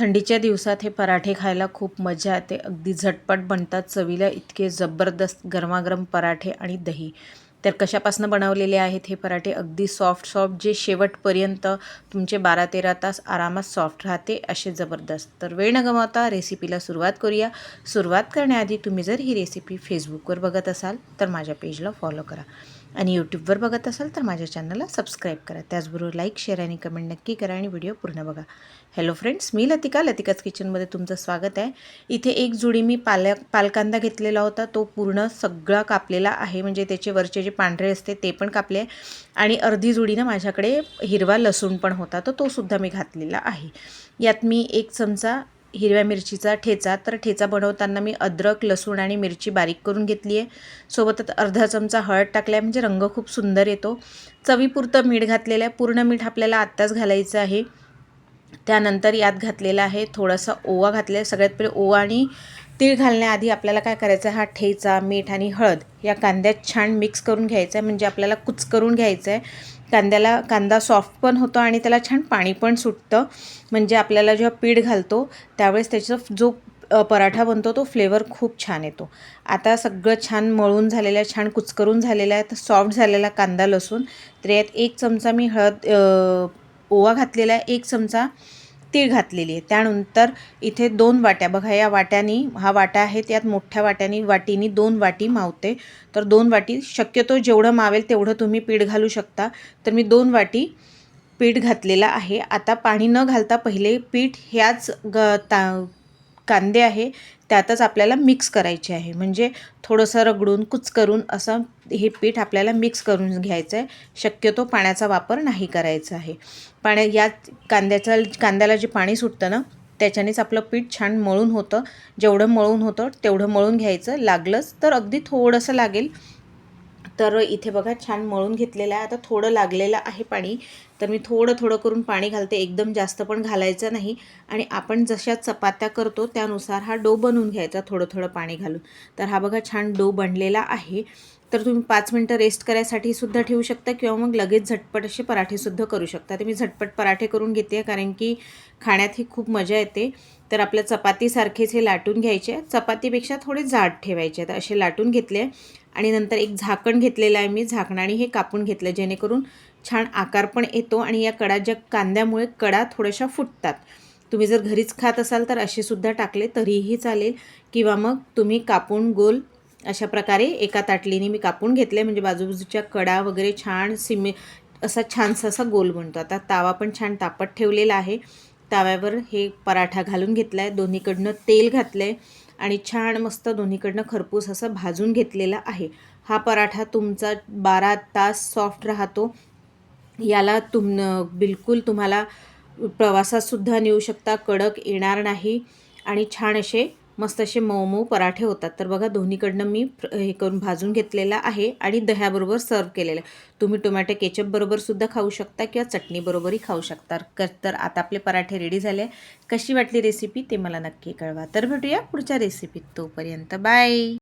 थंडीच्या दिवसात हे पराठे खायला खूप मजा येते. अगदी झटपट बनतात चवीला इतके जबरदस्त गरमागरम पराठे आणि दही. तर कशापासून बनवलेले आहेत हे पराठे? अगदी सॉफ्ट सॉफ्ट जे शेवटपर्यंत तुमचे बारा तेरा तास आरामात सॉफ्ट राहते असे जबरदस्त. तर वेळ न गमावता रेसिपीला सुरुवात करूया. सुरुवात करण्याआधी तुम्ही जर ही रेसिपी फेसबुकवर बघत असाल तर माझ्या पेजला फॉलो करा. आणि यूट्यूबवर बघत असाल तर माझ्या चॅनलला सबस्क्राईब करा. त्याचबरोबर लाईक शेअर आणि कमेंट नक्की करा आणि व्हिडिओ पूर्ण बघा. हॅलो फ्रेंड्स मी लतिका. लतिकाच किचनमध्ये तुमचं स्वागत आहे. इथे एक जुडी मी पाल्या पालकांदा घेतलेला होता. तो पूर्ण सगळा कापलेला आहे. म्हणजे त्याचे वरचे जे जे पांढरे असते ते पण कापले आणि अर्धी जुडीनं माझ्याकडे हिरवा लसूण पण होता तर तो सुद्धा मी घातलेला आहे. यात मी एक चमचा हिरव्या मिरचीचा ठेचा तर ठेचा बनवताना मी अद्रक लसूण आणि मिरची बारीक करून घेतली आहे. सोबतच अर्धा चमचा हळद टाकला आहे म्हणजे रंग खूप सुंदर येतो. चवीपुरतं मीठ घातलेलं आहे पूर्ण मीठ आपल्याला आत्ताच घालायचं आहे. त्यानंतर यात घातलेला आहे थोडासा ओवा घातलेला आहे सगळ्यात पहिले ओवा आणि तीळ घालण्याआधी आपल्याला काय करायचं? आहे हा ठेचा मीठ आणि हळद या कांद्यात छान मिक्स करून घ्यायचं आहे म्हणजे आपल्याला कुच करून घ्यायचं आहे कांद्याला कांदा सॉफ्ट पण होतो आणि त्याला छान पाणी पण सुटतं. म्हणजे आपल्याला जेव्हा पीठ घालतो त्यावेळेस त्याचा जो पराठा बनतो तो फ्लेवर खूप छान येतो. आता सगळं छान मळून झालेलं आहे छान कुचकरून झालेलं आहे तर सॉफ्ट झालेला कांदा लसूण. तर यात एक चमचा मी हळद ओवा घातलेला आहे. एक चमचा तीळ घातलेली आहे. त्यानंतर इथे दोन वाट्या बघा या वाट्यानी हा वाटा आहे त्यात मोठ्या वाट्यानी वाटीनी दोन वाटी मावते. तर दोन वाटी शक्यतो जेवढं मावेल तेवढं तुम्ही पीठ घालू शकता. तर मी दोन वाटी पीठ घातलेलं आहे. आता पाणी न घालता पहिले पीठ ह्याच ग ता कांदे आहे त्यातच आपल्याला मिक्स करायचे आहे. म्हणजे थोडंसं रगडून कुच करून असं हे पीठ आपल्याला मिक्स करून घ्यायचं आहे शक्यतो पाण्याचा वापर नाही करायचा आहे. पाण्या या कांद्याचा कांद्याला जे पाणी सुटतं ना त्याच्यानेच आपलं पीठ छान मळून होतं. जेवढं मळून होतं तेवढं मळून घ्यायचं. लागलंच तर अगदी थोडंसं लागेल. तर इथे बघा छान मळून घेतलेलं आहे. आता थोडं लागलेलं आहे पाणी तर मी थोडं थोडं करून पाणी घालते. एकदम जास्त पण घालायचं नाही. आणि आपण जशा चपात्या करतो त्यानुसार हा डो बनवून घ्यायचा थोडं थोडं पाणी घालून. तर हा बघा छान डो बनलेला आहे. तर तुम्ही पाच मिनटं रेस्ट करायसाठी सुद्धा ठेवू शकता किंवा मग लगेच झटपट असे पराठेसुद्धा करू शकता. तर मी झटपट पराठे करून घेते कारण की खाण्यात ही खूप मजा येते. तर आपल्या चपातीसारखेच हे लाटून घ्यायचे. चपातीपेक्षा थोडे जाड ठेवायचे. तर असे लाटून घेतले. आणि नंतर एक झाकण घेतलेलं आहे मी झाकणाने हे कापून घेतलं जेणेकरून छान आकार पण येतो आणि या कडा ज्या कांद्यामुळे कडा थोड्याशा फुटतात. तुम्ही जर घरीच खात असाल तर असे सुद्धा टाकले तरीही चालेल. किंवा मग तुम्ही कापून गोल अशा प्रकारे एका ताटलीने मी कापून घेतले म्हणजे बाजूबाजूच्या कडा वगैरे छान सिमे असा छानसा असा गोल बनतो. आता तावा पण छान तापत ठेवलेला आहे. ताव्यावर हे पराठा घालून घेतला आहे दोन्हीकडनं तेल घातलं आहे आणि छान मस्त दोन्हीकडनं खरपूस असं भाजून घेतलेला आहे. हा पराठा तुमचा बारा तास सॉफ्ट राहतो. याला तुम बिलकुल तुम्हाला प्रवासातसुद्धा नेऊ शकता कडक येणार नाही. आणि छान असे मस्त असे मऊ मऊ पराठे होतात. तर बघा दोन्हीकडनं मी हे करून भाजून घेतलेला आहे आणि दह्याबरोबर सर्व केलेलं आहे. तुम्ही टोमॅटो केचपबरोबरसुद्धा खाऊ शकता किंवा चटणीबरोबरही खाऊ शकता. तर आता आपले पराठे रेडी झाले कशी वाटली रेसिपी ते मला नक्की कळवा. तर भेटूया पुढच्या रेसिपीत तोपर्यंत. बाय